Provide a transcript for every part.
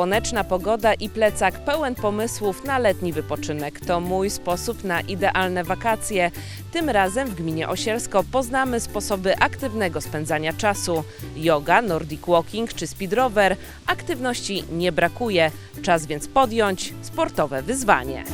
Słoneczna pogoda i plecak pełen pomysłów na letni wypoczynek. To mój sposób na idealne wakacje. Tym razem w gminie Osielsko poznamy sposoby aktywnego spędzania czasu. Yoga, nordic walking czy speed rower. Aktywności nie brakuje. Czas więc podjąć sportowe wyzwanie.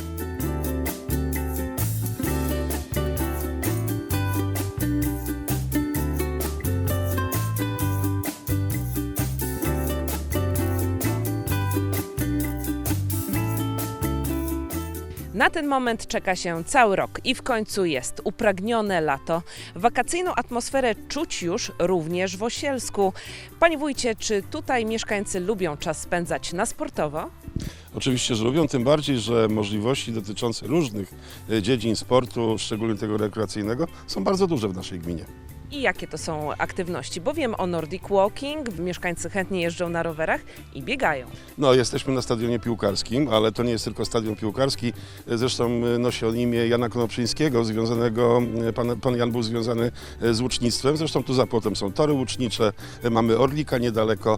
Na ten moment czeka się cały rok i w końcu jest upragnione lato. Wakacyjną atmosferę czuć już również w Osielsku. Panie wójcie, czy tutaj mieszkańcy lubią czas spędzać na sportowo? Oczywiście, że lubią, tym bardziej, że możliwości dotyczące różnych e, dziedzin sportu, szczególnie tego rekreacyjnego, są bardzo duże w naszej gminie. I jakie to są aktywności? Bo wiem o Nordic Walking, mieszkańcy chętnie jeżdżą na rowerach i biegają. No, jesteśmy na stadionie piłkarskim, ale to nie jest tylko stadion piłkarski. Zresztą e, nosi on imię Jana Konopczyńskiego, związanego, e, pan, pan Jan był związany e, z łucznictwem. Zresztą tu za płotem są tory łucznicze, mamy Orlika niedaleko,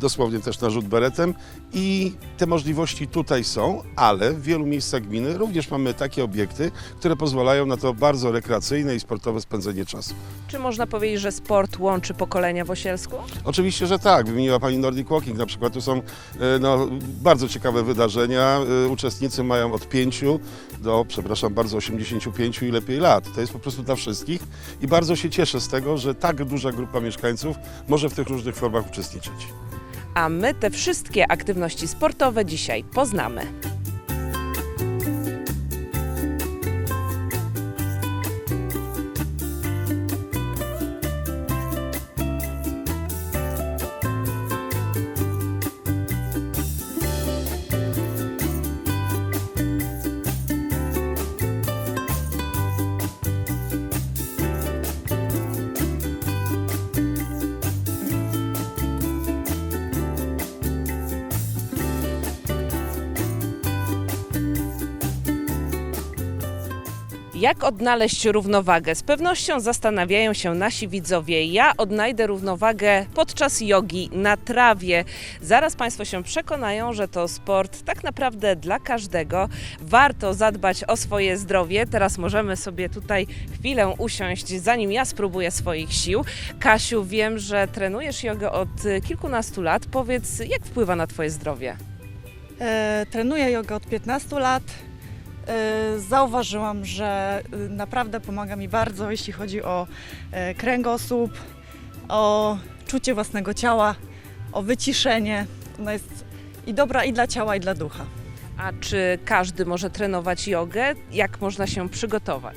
dosłownie też na rzut beretem i te możliwości tutaj są, ale w wielu miejscach gminy również mamy takie obiekty, które pozwalają na to bardzo rekreacyjne i sportowe spędzenie czasu. Czy można powiedzieć, że sport łączy pokolenia w Osielsku? Oczywiście, że tak. Wymieniła Pani Nordic Walking. Na przykład tu są e, no, bardzo ciekawe wydarzenia. E, Uczestnicy mają od 5 do, przepraszam bardzo, 85 i lepiej lat. To jest po prostu dla wszystkich i bardzo się cieszę z tego, że tak duża grupa mieszkańców może w tych różnych formach uczestniczyć. A my te wszystkie aktywności sportowe dzisiaj poznamy. Jak odnaleźć równowagę? Z pewnością zastanawiają się nasi widzowie. Ja odnajdę równowagę podczas jogi na trawie. Zaraz Państwo się przekonają, że to sport tak naprawdę dla każdego. Warto zadbać o swoje zdrowie. Teraz możemy sobie tutaj chwilę usiąść, zanim ja spróbuję swoich sił. Kasiu, wiem, że trenujesz jogę od kilkunastu lat. Powiedz, jak wpływa na Twoje zdrowie? E, trenuję jogę od 15 lat. E, zauważyłam, że e, naprawdę pomaga mi bardzo, jeśli chodzi o e, kręgosłup, o czucie własnego ciała, o wyciszenie. Ona jest i dobra i dla ciała, i dla ducha. A czy każdy może trenować jogę? Jak można się przygotować?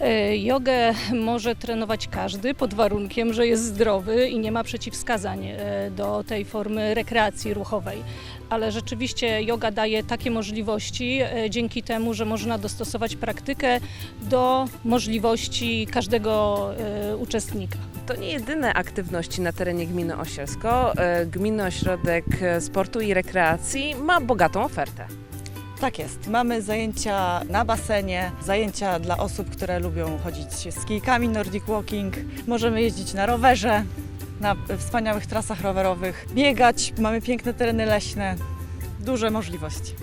E, Jogę może trenować każdy pod warunkiem, że jest zdrowy i nie ma przeciwwskazań e, do tej formy rekreacji ruchowej. Ale rzeczywiście yoga daje takie możliwości e, dzięki temu, że można dostosować praktykę do możliwości każdego uczestnika. To nie jedyne aktywności na terenie gminy Osielsko. E, Gminny Ośrodek Sportu i Rekreacji ma bogatą ofertę. Tak jest. Mamy zajęcia na basenie, zajęcia dla osób, które lubią chodzić z kijkami Nordic Walking. Możemy jeździć na rowerze, na wspaniałych trasach rowerowych, biegać. Mamy piękne tereny leśne. Duże możliwości.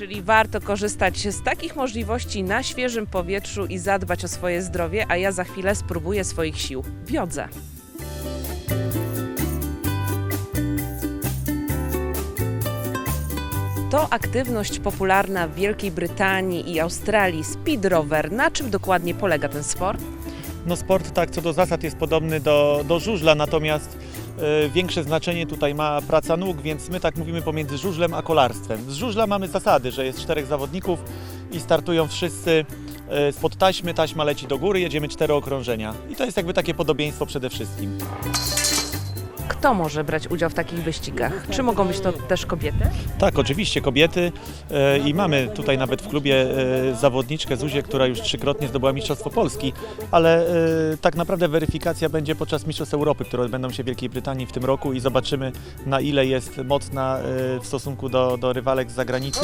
Czyli warto korzystać z takich możliwości na świeżym powietrzu i zadbać o swoje zdrowie, a ja za chwilę spróbuję swoich sił w jodze. To aktywność popularna w Wielkiej Brytanii i Australii speed rower. Na czym dokładnie polega ten sport? No sport tak co do zasad jest podobny do, do żużla, natomiast większe znaczenie tutaj ma praca nóg, więc my tak mówimy pomiędzy żużlem a kolarstwem. Z żużla mamy zasady, że jest czterech zawodników i startują wszyscy e, spod taśmy, taśma leci do góry, jedziemy cztery okrążenia. I to jest jakby takie podobieństwo przede wszystkim. Kto może brać udział w takich wyścigach? Czy mogą być to też kobiety? Tak, oczywiście kobiety e, i mamy tutaj nawet w klubie e, zawodniczkę Zuzię, która już trzykrotnie zdobyła Mistrzostwo Polski, ale e, tak naprawdę weryfikacja będzie podczas Mistrzostw Europy, które odbędą się w Wielkiej Brytanii w tym roku i zobaczymy na ile jest mocna w stosunku do, do rywalek z zagranicy.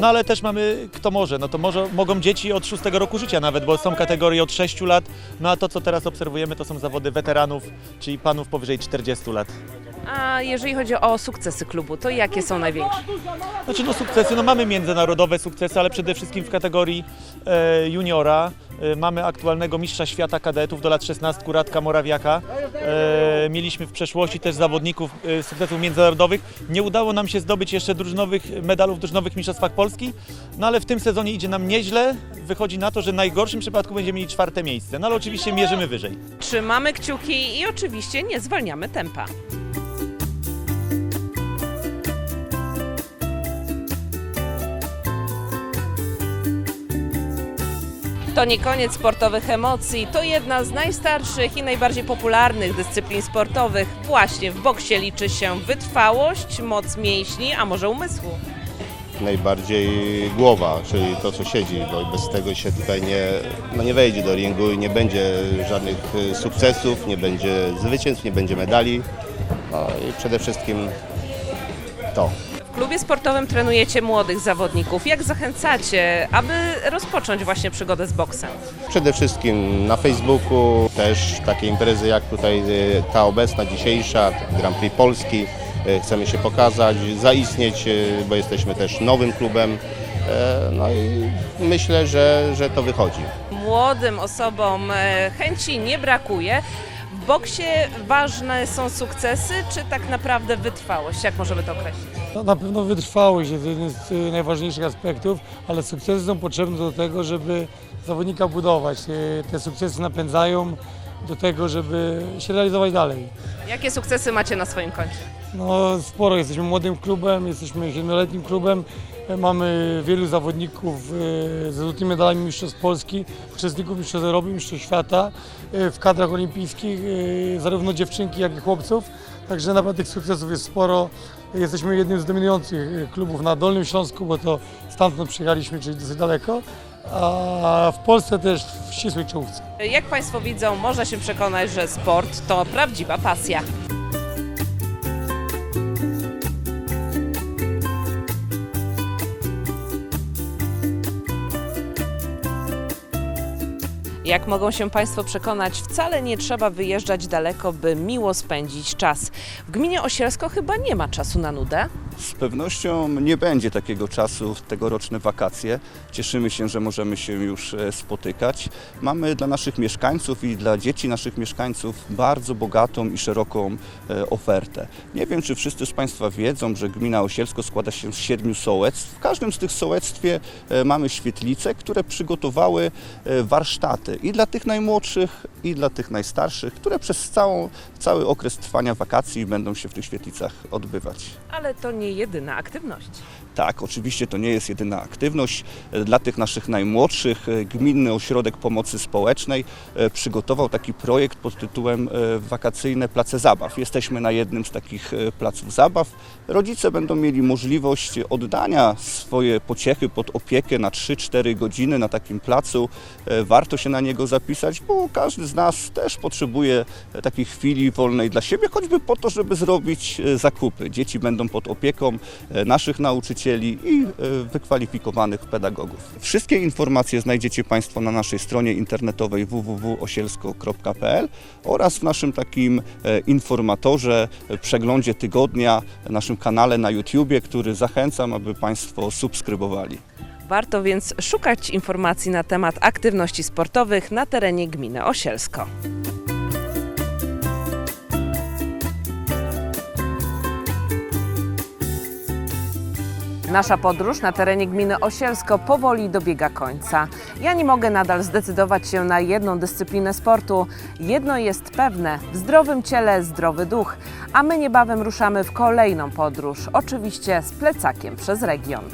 No ale też mamy kto może, no to może, mogą dzieci od szóstego roku życia nawet, bo są kategorie od 6 lat, no a to co teraz obserwujemy to są zawody weteranów, czyli panów powyżej 40 lat. A jeżeli chodzi o sukcesy klubu, to jakie są największe? Znaczy no sukcesy, no mamy międzynarodowe sukcesy, ale przede wszystkim w kategorii e, juniora. E, mamy aktualnego mistrza świata kadetów do lat 16, Radka Morawiaka. E, mieliśmy w przeszłości też zawodników e, sukcesów międzynarodowych. Nie udało nam się zdobyć jeszcze drużynowych medalów w drużynowych mistrzostwach Polski, no ale w tym sezonie idzie nam nieźle. Wychodzi na to, że w najgorszym przypadku będziemy mieli czwarte miejsce, no ale oczywiście mierzymy wyżej. Trzymamy kciuki i oczywiście nie zwalniamy tempa. To nie koniec sportowych emocji, to jedna z najstarszych i najbardziej popularnych dyscyplin sportowych. Właśnie w boksie liczy się wytrwałość, moc mięśni, a może umysłu. najbardziej głowa, czyli to, co siedzi, bo bez tego się tutaj nie, no nie wejdzie do ringu i nie będzie żadnych y, sukcesów, nie będzie zwycięstw, nie będzie medali. No i przede wszystkim to. Klubie sportowym trenujecie młodych zawodników. Jak zachęcacie, aby rozpocząć właśnie przygodę z boksem? Przede wszystkim na Facebooku też takie imprezy jak tutaj y, ta obecna, dzisiejsza, Grand Prix Polski. Y, Chcemy się pokazać, zaistnieć, y, bo jesteśmy też nowym klubem. E, No i myślę, że, że to wychodzi. młodym osobom e, chęci nie brakuje. W boksie ważne są sukcesy, czy tak naprawdę wytrwałość? Jak możemy to określić? No, na pewno wytrwałość jest jednym z y, najważniejszych aspektów, ale sukcesy są potrzebne do tego, żeby zawodnika budować. Y, Te sukcesy napędzają do tego, żeby się realizować dalej. Jakie sukcesy macie na swoim koncie? No, sporo, jesteśmy młodym klubem, jesteśmy siedmioletnim klubem, y, mamy wielu zawodników y, ze złotymi medalami Mistrzostw Polski, uczestników Mistrzostw Europy, Mistrzostw Świata w kadrach olimpijskich, zarówno dziewczynki, jak i chłopców. Także naprawdę tych sukcesów jest sporo. Jesteśmy jednym z dominujących y, klubów na Dolnym Śląsku, bo to stamtąd przyjechaliśmy, czyli dosyć daleko, a w Polsce też w ścisłej czołówce. Jak Państwo widzą, można się przekonać, że sport to prawdziwa pasja. Jak mogą się Państwo przekonać, wcale nie trzeba wyjeżdżać daleko, by miło spędzić czas. W gminie Osielsko chyba nie ma czasu na nudę. Z pewnością nie będzie takiego czasu w tegoroczne wakacje. Cieszymy się, że możemy się już e, spotykać. Mamy dla naszych mieszkańców i dla dzieci naszych mieszkańców bardzo bogatą i szeroką e, ofertę. Nie wiem, czy wszyscy z Państwa wiedzą, że gmina Osielsko składa się z siedmiu sołectw. W każdym z tych sołectwie e, mamy świetlice, które przygotowały warsztaty i dla tych najmłodszych, i dla tych najstarszych, które przez całą, cały okres trwania wakacji będą się w tych świetlicach odbywać. Ale to nie jedyna aktywność. Tak, oczywiście to nie jest jedyna aktywność. E, Dla tych naszych najmłodszych e, Gminny Ośrodek Pomocy Społecznej e, przygotował taki projekt pod tytułem Wakacyjne Place Zabaw. Jesteśmy na jednym z takich placów zabaw. Rodzice będą mieli możliwość oddania swoje pociechy pod opiekę na 3-4 godziny na takim placu. Warto się na niego zapisać, bo każdy z nas też potrzebuje takiej chwili wolnej dla siebie, choćby po to, żeby zrobić zakupy. Dzieci będą pod opieką naszych nauczycieli i e, wykwalifikowanych pedagogów. Wszystkie informacje znajdziecie Państwo na naszej stronie internetowej www.osielsko.pl oraz w naszym takim e, informatorze, e, przeglądzie tygodnia, naszym kanale na YouTubie, który zachęcam, aby Państwo subskrybowali. Warto więc szukać informacji na temat aktywności sportowych na terenie gminy Osielsko. Nasza podróż na terenie gminy Osielsko powoli dobiega końca. Ja nie mogę nadal zdecydować się na jedną dyscyplinę sportu. Jedno jest pewne: w zdrowym ciele zdrowy duch. A my niebawem ruszamy w kolejną podróż, oczywiście z plecakiem przez region.